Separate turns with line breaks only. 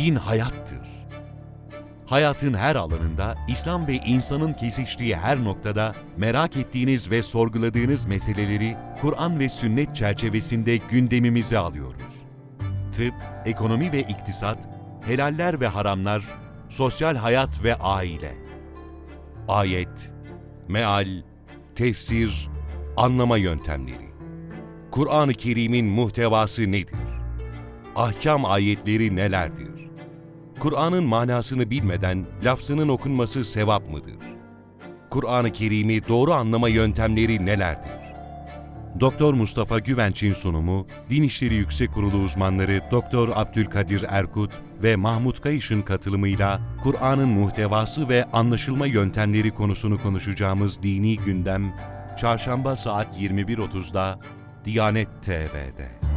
Din hayattır. Hayatın her alanında, İslam ve insanın kesiştiği her noktada merak ettiğiniz ve sorguladığınız meseleleri Kur'an ve sünnet çerçevesinde gündemimize alıyoruz. Tıp, ekonomi ve iktisat, helaller ve haramlar, sosyal hayat ve aile. Ayet, meal, tefsir, anlama yöntemleri. Kur'an-ı Kerim'in muhtevası nedir? Ahkam ayetleri nelerdir? Kur'an'ın manasını bilmeden lafzının okunması sevap mıdır? Kur'an-ı Kerim'i doğru anlama yöntemleri nelerdir? Doktor Mustafa Güvenç'in sunumu, Din İşleri Yüksek Kurulu uzmanları Doktor Abdülkadir Erkut ve Mahmut Kayış'ın katılımıyla Kur'an'ın muhtevası ve anlaşılma yöntemleri konusunu konuşacağımız dini gündem, Çarşamba saat 21.30'da Diyanet TV'de.